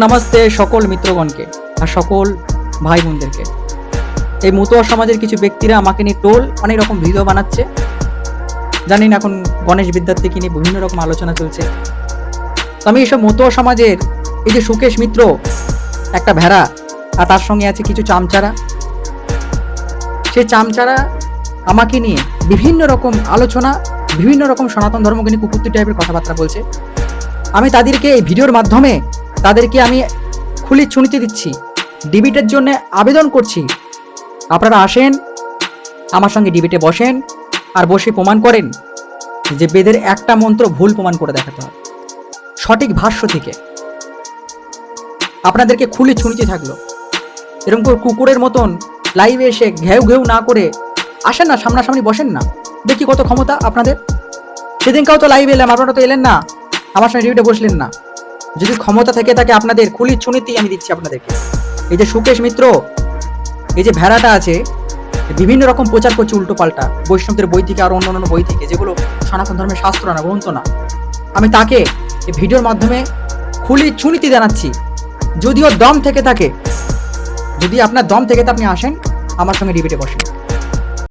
নমস্তে সকল মিত্রগণকে আর সকল ভাই বোনদেরকে এই মতুয়া সমাজের কিছু ব্যক্তিরা আমাকে নিয়ে টোল অনেক রকম ভিডিও বানাচ্ছে। জানি না এখন গণেশ বিদ্যার্থীকে নিয়ে বিভিন্ন রকম আলোচনা চলছে। তো আমি এইসব মতুয়া সমাজের এই যে সুকেশ মিত্র, একটা ভেড়া, আর তার সঙ্গে আছে কিছু চামচারা। সেই চামচারা আমাকে নিয়ে বিভিন্ন রকম আলোচনা, বিভিন্ন রকম সনাতন ধর্মকে নিয়ে কুকুরটি টাইপের কথাবার্তা বলছে। আমি তাদেরকে এই ভিডিওর মাধ্যমে তাদেরকে আমি খুলি ছুনিতে দিচ্ছি। ডিবিটের জন্য আবেদন করছি। আপনারা আসেন, আমার সঙ্গে ডিবিটে বসেন আর বসে প্রমাণ করেন যে বেদের একটা মন্ত্র ভুল প্রমাণ করে দেখাতে হবে। সঠিক ভাষ্য থেকে। আপনাদেরকে খুলে ছুনিতে থাকল। এরকম করে কুকুরের মতন লাইভে এসে ঘেউ ঘেউ না করে আসেন না, সামনাসামনি বসেন না। দেখি কত ক্ষমতা আপনাদের। সেদিনকাও তো লাইভ এলাম, আপনারা তো এলেন না। আমার সঙ্গে ডিউটে বসলেন না। যদি ক্ষমতা থেকে থাকে আপনাদের খুলি ছুনিতেই আমি দিচ্ছি আপনাদেরকে। এই যে সুকেশ মিত্র, এই যে ভেড়াটা আছে, বিভিন্ন রকম প্রচার করছে উল্টো পাল্টা বৈষ্ণবদের বই থেকে আর অন্য অন্য বই থেকে, যেগুলো সনাতন ধর্মের শাস্ত্র না, গ্রন্থ না। আমি তাকে এই ভিডিওর মাধ্যমে খুলি ছুনিতে জানাচ্ছি। যদিও দম থেকে থাকে, যদি আপনার দম থেকে আপনি আসেন, আমার সঙ্গে ডিবেটে বসেন।